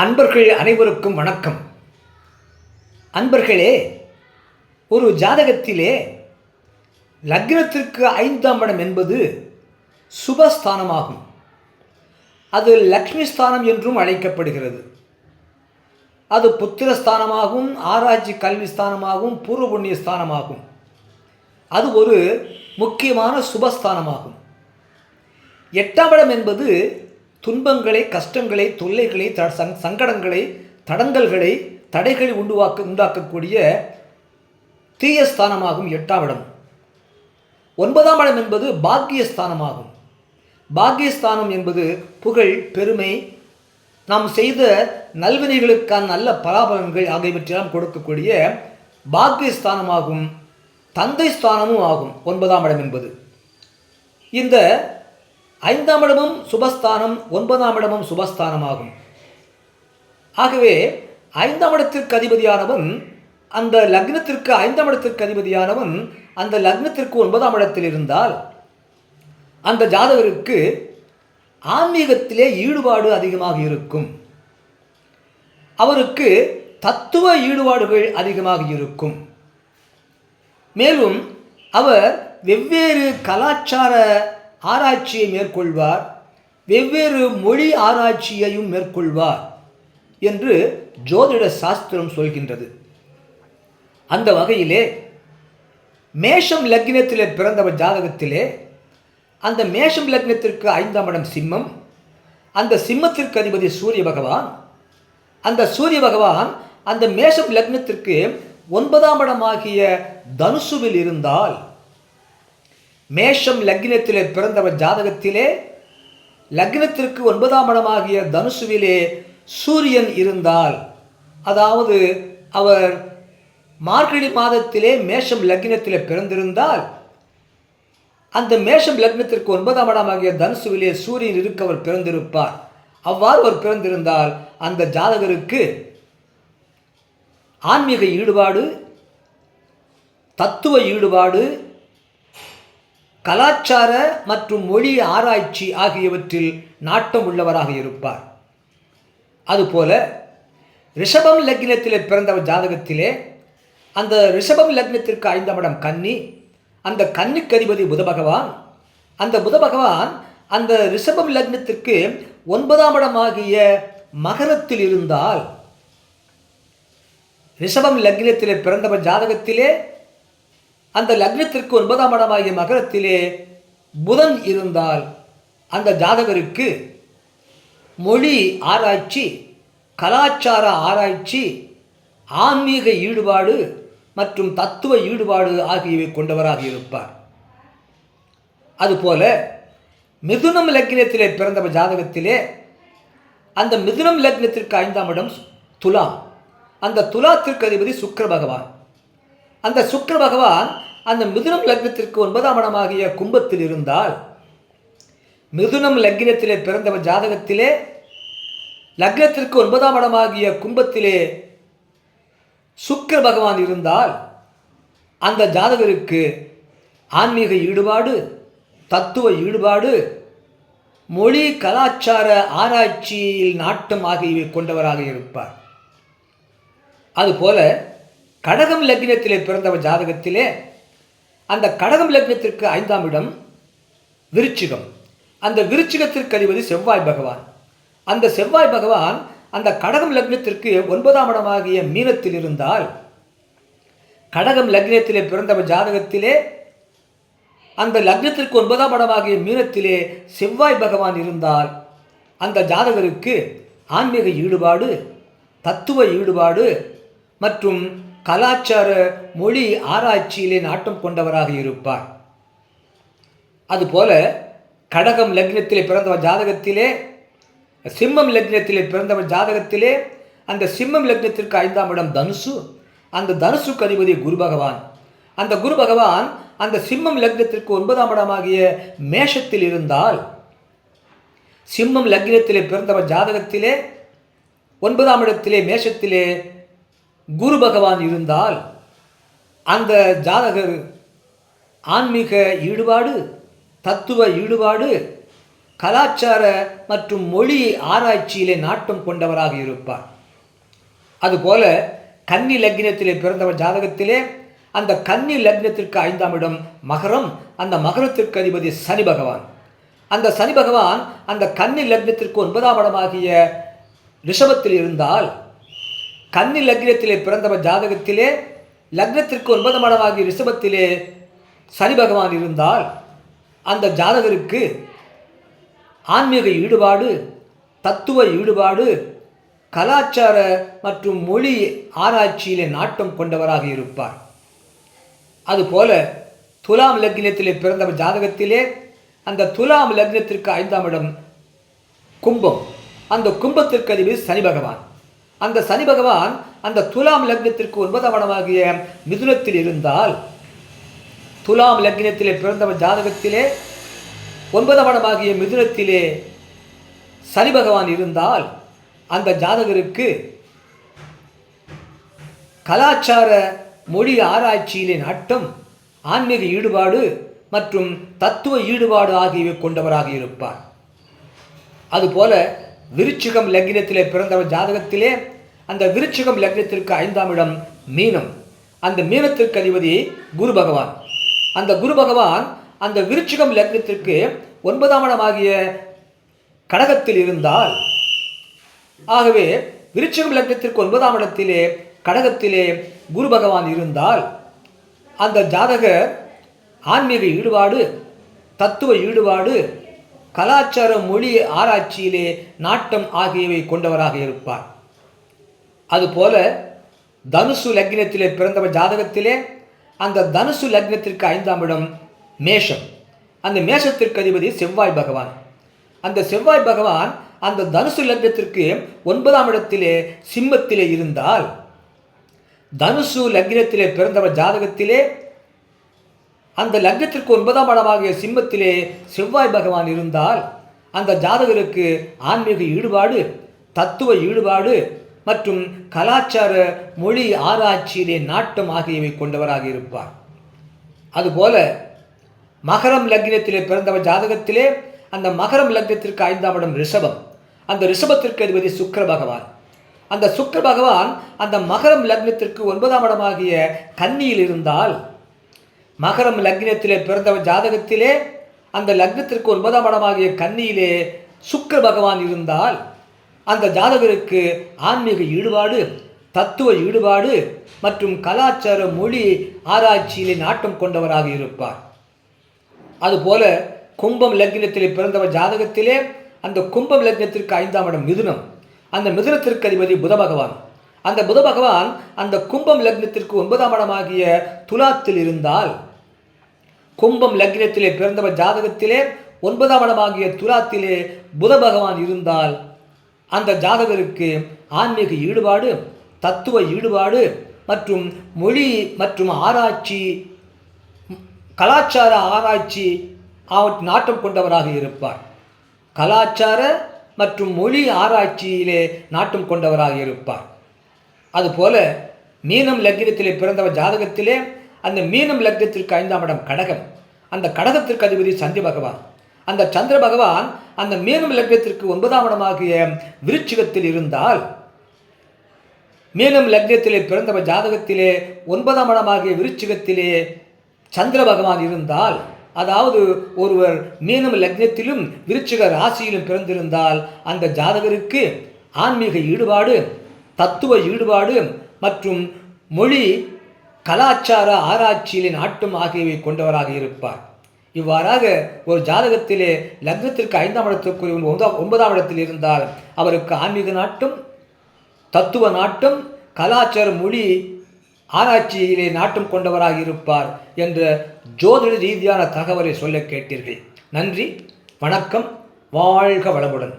அன்பர்கள் அனைவருக்கும் வணக்கம். அன்பர்களே ஒரு ஜாதகத்திலே லக்னத்திற்கு ஐந்தாம் இடம் என்பது சுபஸ்தானமாகும். அது லக்ஷ்மி ஸ்தானம் என்றும் அழைக்கப்படுகிறது. அது புத்திரஸ்தானமாகவும் ஆராய்ச்சி கல்வி ஸ்தானமாகும் பூர்வ புண்ணிய ஸ்தானமாகும். அது ஒரு முக்கியமான சுபஸ்தானமாகும். எட்டாம் இடம் என்பது துன்பங்களை கஷ்டங்களை தொல்லைகளை த சங் சங்கடங்களை தடங்கல்களை தடைகளை உண்டுவாக்க உண்டாக்கக்கூடிய தீய ஸ்தானமாகும் எட்டாம் இடம். ஒன்பதாம் இடம் என்பது பாக்கியஸ்தானமாகும். பாக்கியஸ்தானம் என்பது புகழ் பெருமை நாம் செய்த நல்வினைகளுக்கான நல்ல பலாபலன்கள் ஆகியவற்றெல்லாம் கொடுக்கக்கூடிய பாக்கியஸ்தானமாகும் தந்தை ஸ்தானமும் ஆகும் ஒன்பதாம் இடம் என்பது. இந்த ஐந்தாம் இடமும் சுபஸ்தானம் ஒன்பதாம் இடமும் சுபஸ்தானமாகும். ஆகவே ஐந்தாம் இடத்திற்கு அதிபதியானவன் அந்த லக்னத்திற்கு ஐந்தாம் இடத்திற்கு அதிபதியானவன் அந்த லக்னத்திற்கு ஒன்பதாம் இடத்தில் இருந்தால் அந்த ஜாதகருக்கு ஆன்மீகத்திலே ஈடுபாடு அதிகமாக இருக்கும். அவருக்கு தத்துவ ஈடுபாடுகள் அதிகமாக இருக்கும். மேலும் அவர் வெவ்வேறு கலாச்சார ஆராய்ச்சியை மேற்கொள்வார். வெவ்வேறு மொழி ஆராய்ச்சியையும் மேற்கொள்வார் என்று ஜோதிட சாஸ்திரம் சொல்கின்றது. அந்த வகையிலே மேஷம் லக்னத்திலே பிறந்தவர் ஜாதகத்திலே அந்த மேஷம் லக்னத்திற்கு ஐந்தாம் இடம் சிம்மம் அந்த சிம்மத்திற்கு அதிபதி சூரிய பகவான் அந்த சூரிய பகவான் அந்த மேஷம் லக்னத்திற்கு ஒன்பதாம் இடமாகிய தனுசுவில் இருந்தால் மேஷம் லக்னத்திலே பிறந்தவர் ஜாதகத்திலே லக்னத்திற்கு ஒன்பதாம் இடமாகிய தனுசுவிலே சூரியன் இருந்தால் அதாவது அவர் மார்கழி மாதத்திலே மேஷம் லக்னத்திலே பிறந்திருந்தால் அந்த மேஷம் லக்னத்திற்கு ஒன்பதாம் இடமாகிய தனுசுவிலே சூரியன் இருக்க அவர் பிறந்திருப்பார். அவ்வாறு அவர் பிறந்திருந்தால் அந்த ஜாதகருக்கு ஆன்மீக ஈடுபாடு தத்துவ ஈடுபாடு கலாச்சார மற்றும் மொழி ஆராய்ச்சி ஆகியவற்றில் நாட்டம் உள்ளவராக இருப்பார். அதுபோல ரிஷபம் லக்னத்தில் பிறந்தவர் ஜாதகத்திலே அந்த ரிஷபம் லக்னத்திற்கு ஐந்தாம் இடம் கன்னி அந்த கன்னிக்கு அதிபதி புத பகவான். அந்த புத பகவான் அந்த ரிஷபம் லக்னத்திற்கு ஒன்பதாம் இடமாகிய மகரத்தில் இருந்தால் ரிஷபம் லக்னத்திலே பிறந்தவர் ஜாதகத்திலே அந்த லக்னத்திற்கு ஒன்பதாம் இடமாகிய மகரத்திலே புதன் இருந்தால் அந்த ஜாதகருக்கு மொழி ஆராய்ச்சி கலாச்சார ஆராய்ச்சி ஆன்மீக ஈடுபாடு மற்றும் தத்துவ ஈடுபாடு ஆகியவை கொண்டவராக இருப்பார். அதுபோல மிதுனம் லக்னத்திலே பிறந்த ஜாதகத்திலே அந்த மிதுனம் லக்னத்திற்கு ஐந்தாம் இடம் துலாம். அந்த துலாத்திற்கு அதிபதி சுக்கர பகவான். அந்த சுக்கர பகவான் அந்த மிதுனம் லக்னத்திற்கு ஒன்பதாம் இடமாகிய கும்பத்தில் இருந்தால் மிதுனம் லக்னத்திலே பிறந்தவர் ஜாதகத்திலே லக்னத்திற்கு ஒன்பதாம் இடமாகிய கும்பத்திலே சுக்கர பகவான் இருந்தால் அந்த ஜாதகருக்கு ஆன்மீக ஈடுபாடு தத்துவ ஈடுபாடு மொழி கலாச்சார ஆராய்ச்சியில் நாட்டம் ஆகியவை கொண்டவராக இருப்பார். அதுபோல கடகம் லக்னத்திலே பிறந்தவர் ஜாதகத்திலே அந்த கடகம் லக்னத்திற்கு ஐந்தாம் இடம் விருச்சிகம். அந்த விருச்சிகத்திற்கு அதிபதி செவ்வாய் பகவான். அந்த செவ்வாய் பகவான் அந்த கடகம் லக்னத்திற்கு ஒன்பதாம் இடமாகிய மீனத்தில் இருந்தால் கடகம் லக்னத்திலே பிறந்தவர் ஜாதகத்திலே அந்த லக்னத்திற்கு ஒன்பதாம் இடமாகிய மீனத்திலே செவ்வாய் பகவான் இருந்தால் அந்த ஜாதகருக்கு ஆன்மீக ஈடுபாடு தத்துவ ஈடுபாடு மற்றும் கலாச்சார மொழி ஆராய்ச்சியிலே நாட்டம் கொண்டவராக இருப்பார். அதுபோல கடகம் லக்னத்திலே பிறந்தவர் ஜாதகத்திலே சிம்மம் லக்னத்திலே பிறந்தவர் ஜாதகத்திலே அந்த சிம்மம் லக்னத்திற்கு ஐந்தாம் இடம் தனுசு அந்த தனுசுக்கு அதிபதி குரு பகவான். அந்த குரு பகவான் அந்த சிம்மம் லக்னத்திற்கு ஒன்பதாம் இடமாகிய மேஷத்தில் இருந்தால் சிம்மம் லக்னத்திலே பிறந்தவர் ஜாதகத்திலே ஒன்பதாம் இடத்திலே மேஷத்திலே குரு பகவான் இருந்தால் அந்த ஜாதகர் ஆன்மீக ஈடுபாடு தத்துவ ஈடுபாடு கலாச்சார மற்றும் மொழி ஆராய்ச்சியிலே நாட்டம் கொண்டவராக இருப்பார். அதுபோல கன்னி லக்னத்திலே பிறந்தவர் ஜாதகத்திலே அந்த கன்னி லக்னத்திற்கு ஐந்தாம் இடம் மகரம் அந்த மகரத்திற்கு அதிபதி சனி பகவான். அந்த சனி பகவான் அந்த கன்னி லக்னத்திற்கு ஒன்பதாம் இடமாகிய ரிஷபத்தில் இருந்தால் கன்னி லக்னத்திலே பிறந்தவர் ஜாதகத்திலே லக்னத்திற்கு ஒன்பது மடமாகிய ரிஷபத்திலே சனி பகவான் இருந்தால் அந்த ஜாதகருக்கு ஆன்மீக ஈடுபாடு தத்துவ ஈடுபாடு கலாச்சார மற்றும் மொழி ஆராய்ச்சியிலே நாட்டம் கொண்டவராக இருப்பார். அதுபோல துலாம் லக்னத்திலே பிறந்தவர் ஜாதகத்திலே அந்த துலாம் லக்னத்திற்கு ஐந்தாம் இடம் கும்பம். அந்த கும்பத்திற்கு அதிபதி சனி பகவான். அந்த சனி பகவான் அந்த துலாம் லக்னத்திற்கு ஒன்பதாம் மிதுனத்தில் இருந்தால் துலாம் லக்னத்திலே பிறந்தவர் ஜாதகத்திலே ஒன்பதவனமாகிய மிதுனத்திலே சனி பகவான் இருந்தால் அந்த ஜாதகருக்கு கலாச்சார மொழி ஆராய்ச்சியிலே நாட்டம் ஆன்மீக ஈடுபாடு மற்றும் தத்துவ ஈடுபாடு ஆகியவை கொண்டவராக இருப்பார். அதுபோல விருச்சிகம் லக்னத்திலே பிறந்தவர் ஜாதகத்திலே அந்த விருச்சிகம் லக்னத்திற்கு ஐந்தாம் இடம் மீனம். அந்த மீனத்திற்கு அதிபதி குரு பகவான். அந்த குரு பகவான் அந்த விருச்சிகம் லக்னத்திற்கு ஒன்பதாம் இடமாகிய கடகத்தில் இருந்தால் ஆகவே விருச்சிகம் லக்னத்திற்கு ஒன்பதாம் இடத்திலே கடகத்திலே குரு பகவான் இருந்தால் அந்த ஜாதகர் ஆன்மீக ஈடுபாடு தத்துவ ஈடுபாடு கலாச்சார மொழி ஆராய்ச்சியிலே நாட்டம் ஆகியவை கொண்டவராக இருப்பார். அதுபோல தனுசு லக்னத்திலே பிறந்தவர் ஜாதகத்திலே அந்த தனுசு லக்னத்திற்கு ஐந்தாம் இடம் மேஷம். அந்த மேஷத்திற்கு அதிபதி செவ்வாய் பகவான். அந்த செவ்வாய் பகவான் அந்த தனுசு லக்னத்திற்கு ஒன்பதாம் இடத்திலே சிம்மத்திலே இருந்தால் தனுசு லக்னத்திலே பிறந்தவர் ஜாதகத்திலே அந்த லக்னத்திற்கு ஒன்பதாம் இடமாகிய சிம்மத்திலே செவ்வாய் பகவான் இருந்தால் அந்த ஜாதகருக்கு ஆன்மீக ஈடுபாடு தத்துவ ஈடுபாடு மற்றும் கலாச்சார மொழி ஆராய்ச்சியிலே நாட்டம் ஆகியவை கொண்டவராக இருப்பார். அதுபோல மகரம் லக்னத்திலே பிறந்தவர் ஜாதகத்திலே அந்த மகரம் லக்னத்திற்கு ஐந்தாம் இடம் ரிஷபம். அந்த ரிஷபத்திற்கு அதிபதி சுக்கர பகவான். அந்த சுக்கர பகவான் அந்த மகரம் லக்னத்திற்கு ஒன்பதாம் இடமாகிய கன்னியில் இருந்தால் மகரம் லக்னத்திலே பிறந்தவர் ஜாதகத்திலே அந்த லக்னத்திற்கு ஒன்பதாம் இடமாகிய கன்னியிலே சுக்கிர பகவான் இருந்தால் அந்த ஜாதகருக்கு ஆன்மீக ஈடுபாடு தத்துவ ஈடுபாடு மற்றும் கலாச்சார மொழி ஆராய்ச்சியிலே நாட்டம் கொண்டவராக இருப்பார். அதுபோல கும்பம் லக்னத்திலே பிறந்தவர் ஜாதகத்திலே அந்த கும்பம் லக்னத்திற்கு ஐந்தாம் இடம் மிதுனம். அந்த மிதுனத்திற்கு அதிபதி புத பகவான். அந்த புத பகவான் அந்த கும்பம் லக்னத்திற்கு ஒன்பதாம் இடமாகிய துலாத்தில் இருந்தால் கும்பம் லக்னத்திலே பிறந்தவர் ஜாதகத்திலே ஒன்பதாம் இடமாகிய துலாத்திலே புத பகவான் இருந்தால் அந்த ஜாதகருக்கு ஆன்மீக ஈடுபாடு தத்துவ ஈடுபாடு மற்றும் மொழி மற்றும் ஆராய்ச்சி கலாச்சார ஆராய்ச்சி அவற்றை நாட்டம் கொண்டவராக இருப்பார். கலாச்சார மற்றும் மொழி ஆராய்ச்சியிலே நாட்டம் கொண்டவராக இருப்பார். அதுபோல மீனம் லக்னத்திலே பிறந்தவர் ஜாதகத்திலே அந்த மீனம் லக்னத்திற்கு ஐந்தாம் இடம் கடகம். அந்த கடகத்திற்கு அதிபதி சந்திர பகவான். அந்த சந்திர பகவான் அந்த மீனம் லக்னத்திற்கு ஒன்பதாம் இடமாகிய விருச்சிகத்தில் இருந்தால் மீனம் லக்னத்திலே பிறந்தவர் ஜாதகத்திலே ஒன்பதாம் இடமாகிய விருச்சிகத்திலே சந்திர பகவான் இருந்தால் அதாவது ஒருவர் மீனம் லக்னத்திலும் விருச்சிக ராசியிலும் பிறந்திருந்தால் அந்த ஜாதகருக்கு ஆன்மீக ஈடுபாடு தத்துவ ஈடுபாடு மற்றும் மொழி கலாச்சார ஆராய்ச்சியிலே நாட்டும் ஆகியவை கொண்டவராக இருப்பார். இவ்வாறாக ஒரு ஜாதகத்திலே லக்னத்திற்கு ஐந்தாம் இடத்திற்குரிய ஒன்பதாம் ஒன்பதாம் இடத்தில் இருந்தால் அவருக்கு ஆன்மீக நாட்டும் தத்துவ நாட்டும் கலாச்சார மொழி ஆராய்ச்சியிலே நாட்டம் கொண்டவராக இருப்பார் என்ற ஜோதிட ரீதியான தகவலை சொல்ல கேட்டீர்கள். நன்றி வணக்கம் வாழ்க வளமுடன்.